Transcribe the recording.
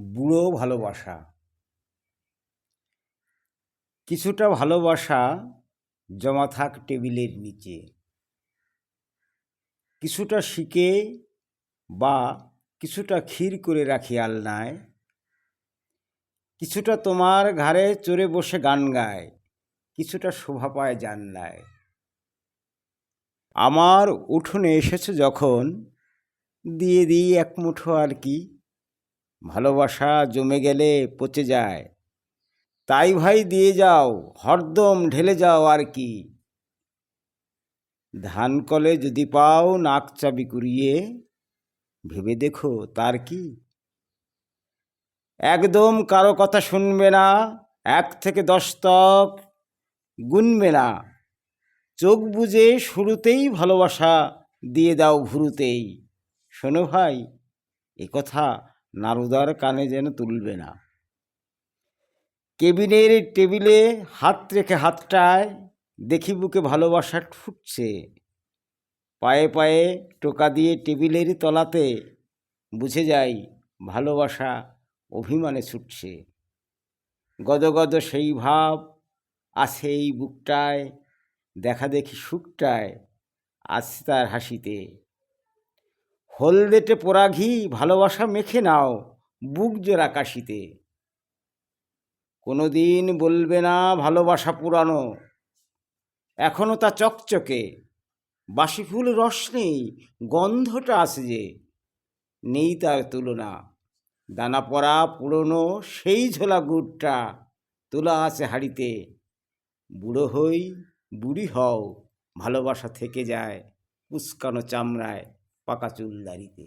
বুড়ো ভালোবাসা। কিছুটা ভালোবাসা জমা থাক টেবিলের নিচে। কিছুটা শিকে বা কিছুটা ক্ষীর করে রাখি আলনায়। কিছুটা তোমার ঘাড়ে চড়ে বসে গান গায়। কিছুটা শোভা পায় জানলায়। আমার উঠোনে এসেছে যখন, দিয়ে দিই এক মুঠো আর কি। ভালোবাসা জমে গেলে পচে যায়। তাই ভাই দিয়ে যাও, হরদম ঢেলে যাও আর কি। ধান কলে যদি পাও নাক চাবি কুড়িয়ে, ভেবে দেখো তার কি। একদম কারও কথা শুনবে না, এক থেকে দশ তক গুনবে না। চোখ বুজে শুরুতেই ভালোবাসা দিয়ে দাও ভুরুতেই। শোনো ভাই, এ কথা নারুদার কানে যেন তুলবে না। কেবিনের টেবিলে হাত রেখে হাতটায় দেখি বুকে ভালোবাসা ঠুকছে পায়ে পায়ে টোকা দিয়ে টেবিলের তলাতে বুঝে যাই ভালোবাসা অভিমানে ছুটছে। গদগদ সেই ভাব আছে এই বুকটায়, দেখা দেখি সুখটায় আছে তার হাসিতে হলদেটে পোড়া ঘি, ভালোবাসা মেখে নাও বুক জোড়া কাশিতে কোনো দিন বলবে না ভালোবাসা পুরানো এখনও তা চকচকে, বাসি ফুল রস নেই, গন্ধটা আছে যে, নেই তার তুলনা, দানা পড়া পুরনো সেই ঝোলা গুড়টা তোলা আছে হাড়িতে, বুড়ো হই বুড়ি হও, ভালোবাসা থেকে যায় উস্কানো চামড়ায়। পাকা চুল দাড়িতে।